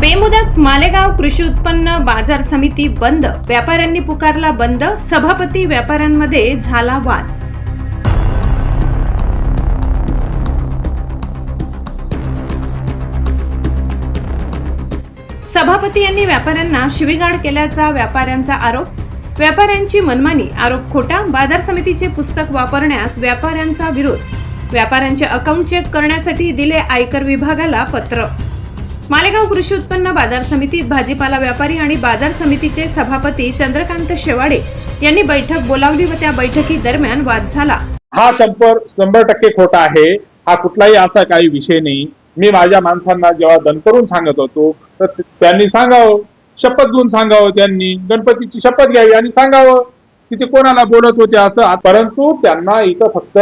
बेमुदत मालेगाव कृषी उत्पन्न बाजार समिती बंद. व्यापाऱ्यांनी पुकारला बंद. सभापती व्यापाऱ्यांमध्ये झाला वाद. सभापती यांनी व्यापाऱ्यांना शिवीगाळ केल्याचा व्यापाऱ्यांचा आरोप. व्यापाऱ्यांची मनमानी आरोप खोटा बाजार समितीचे पुस्तक वापरण्यास व्यापाऱ्यांचा विरोध. व्यापाऱ्यांचे अकाउंट चेक करण्यासाठी दिले आयकर विभागाला पत्र. मालेगाव कृषी उत्पन्न बाजार समितीत भाजीपाला व्यापारी आणि बाजार समितीचे सभापती चंद्रकांत शेवाडे यांनी बैठक बोलावली व त्या बैठकी दरम्यान वाद झाला. हा शंभर शंभर टक्के खोटा आहे. हा कुठलाही असा काही विषय नाही. मी माझ्या माणसांना जेव्हा दन करून सांगत होतो तर त्यांनी सांगावं. शपथ घेऊन सांगावं त्यांनी. गणपतीची शपथ घ्यावी आणि सांगावं की ते कोणाला बोलत होते असं. परंतु त्यांना इथं फक्त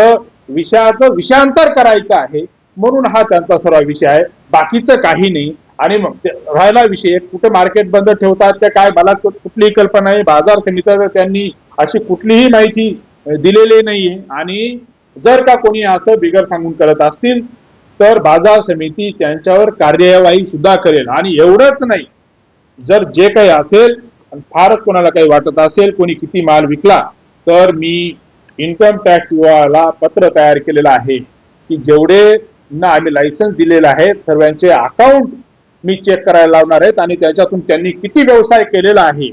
विषयाचं विषयांतर करायचं आहे म्हणून हा त्यांचा सर्व विषय आहे. बाकीचं काही नाही. आणि मग राहिला विषय कुठे मार्केट बंद ठेवतात का काय? मला कुठलीही कल्पना आहे बाजार समितीचं त्यांनी अशी कुठलीही माहिती दिलेली नाहीये. आणि जर का कोणी असं बिगर सांगून करत असतील तर बाजार समिती त्यांच्यावर कार्यवाही सुद्धा करेल. आणि एवढंच नाही. जर जे काही असेल फारच कोणाला काही वाटत असेल कोणी किती माल विकला तर मी इन्कम टॅक्स विभागाला पत्र तयार केलेलं आहे की जेवढे ना आम्ही लायसन्स दिलेलं आहे सर्वांचे अकाउंट मी चेक करायला लावणार आहेत आणि त्याच्यातून त्यांनी किती व्यवसाय केलेला आहे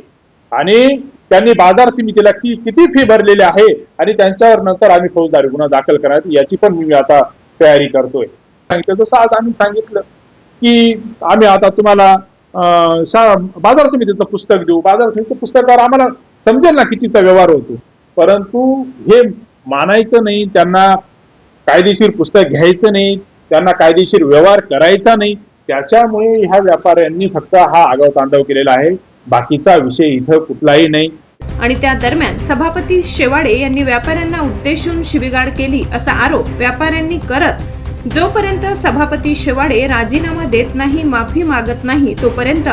आणि त्यांनी बाजार समितीला की किती फी भरलेली आहे आणि त्यांच्यावर नंतर आम्ही फौजदारी गुन्हा दाखल करायचा याची पण मी आता तयारी करतोय. जसं आज आम्ही सांगितलं की आम्ही आता तुम्हाला बाजार समितीचं पुस्तक देऊ. बाजार समितीचं पुस्तकावर आम्हाला समजेल ना कितीचा व्यवहार होतो. परंतु हे मानायचं नाही त्यांना कायदेशीर पुस्तक घ्यायचं नाही त्यांना कायदेशीर व्यवहार करायचा नाही. त्याच्यामुळे ह्या व्यापाऱ्यांनी फक्त हा आगाव तांडव केलेला आहे. बाकीचा विषय इथं कुठलाही नाही. आणि त्या दरम्यान सभापती शेवाडे यांनी व्यापाऱ्यांना उद्देशून शिबिगाड केली असा आरोप व्यापाऱ्यांनी करत जोपर्यंत सभापती शेवाडे राजीनामा देत नाही माफी मागत नाही तोपर्यंत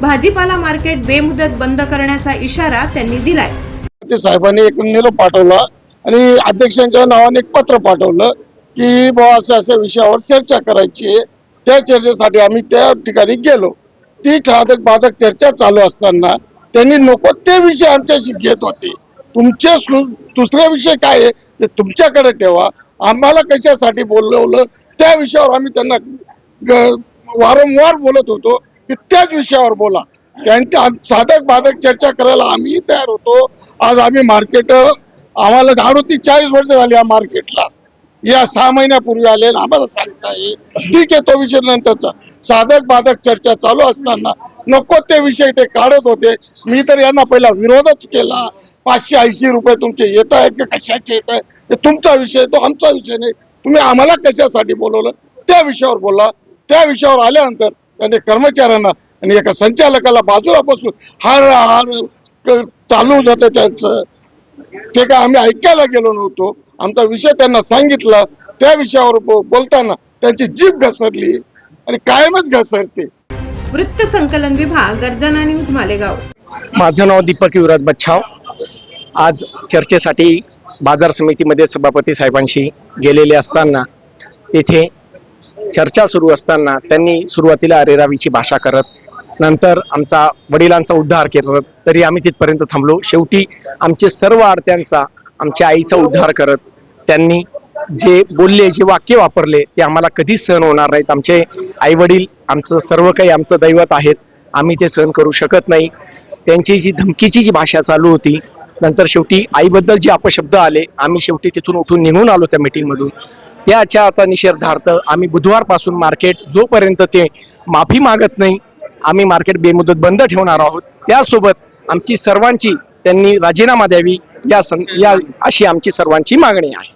भाजीपाला मार्केट बेमुदत बंद करण्याचा इशारा त्यांनी दिलाय. ते साहेबांनी एक निरोप पाठवला आणि अध्यक्षांच्या नावाने एक पत्र पाठवलं की बुवा असं अशा विषयावर चर्चा करायची आहे. त्या चर्चेसाठी आम्ही त्या ठिकाणी गेलो. ती साधक बाधक चर्चा चालू असताना त्यांनी नको ते विषय आमच्याशी घेत होते. तुमचे दुसरे विषय काय आहे? ते तुमच्याकडे ठेवा. आम्हाला कशासाठी बोलवलं? त्या विषयावर आम्ही त्यांना वारंवार बोलत होतो. की त्याच विषयावर बोला. त्यांच्या साधक बाधक चर्चा करायला आम्ही तयार होतो. आज आम्ही मार्केट आम्हाला अडोतीस चाळीस वर्ष झाली या मार्केटला या सहा महिन्यापूर्वी आले आम्हाला आम्हाला सांगताय ठीक आहे तो विषय नंतरचा. साधक बाधक चर्चा चालू असताना नको ते विषय ते काढत होते. मी तर यांना पहिला विरोधच केला. पाचशे ऐंशी रुपये तुमचे येत आहेत का? कशाचे येत आहे ते तुमचा विषय तो आमचा विषय नाही. तुम्ही आम्हाला कशासाठी बोलवलं? त्या विषयावर बोला त्या विषयावर आल्यानंतर त्यांनी कर्मचाऱ्यांना आणि एका संचालकाला बाजूला बसून हार हार क- चालूच होतं त्यांचं. ते काय आम्ही ऐकायला गेलो नव्हतो. आमचा विषय त्यांना सांगितला. त्या विषयावर बोलताना त्यांची जीभ घसरली आणि कायमच घसरते. वृत्त संकलन विभाग गर्जना न्यूज मालेगाव. माझं नाव दीपक युवराज बच्छाव. आज चर्चेसाठी बाजार समितीमध्ये सभापती साहेबांशी गेलेले असताना तेथे चर्चा सुरू असताना त्यांनी सुरुवातीला अरेरावीची भाषा करत नंतर आमचा वडिलांचा उद्धार करत तरी आम्ही तिथपर्यंत थांबलो. शेवटी आमचे सर्व आरत्यांचा आमच्या आईचा उद्धार करत त्यांनी जे बोलले जे वाक्य वापरले ते आम्हाला कधीच सहन होणार नाहीत. आमचे आई वडील आमचं सर्व काही आमचं दैवत आहेत. आम्ही ते सहन करू शकत नाही. त्यांची जी धमकीची जी भाषा चालू होती नंतर शेवटी आईबद्दल जे अपशब्द आले आम्ही शेवटी तिथून उठून निघून आलो त्या मीटिंगमधून. त्याच्या आता निषेधार्थ आम्ही बुधवारपासून मार्केट जोपर्यंत ते माफी मागत नाही आम्ही मार्केट बेमुदत बंद ठेवणार आहोत. त्यासोबत आमची सर्वांची त्यांनी राजीनामा द्यावी या सं या अशी आमची सर्वांची मागणी आहे.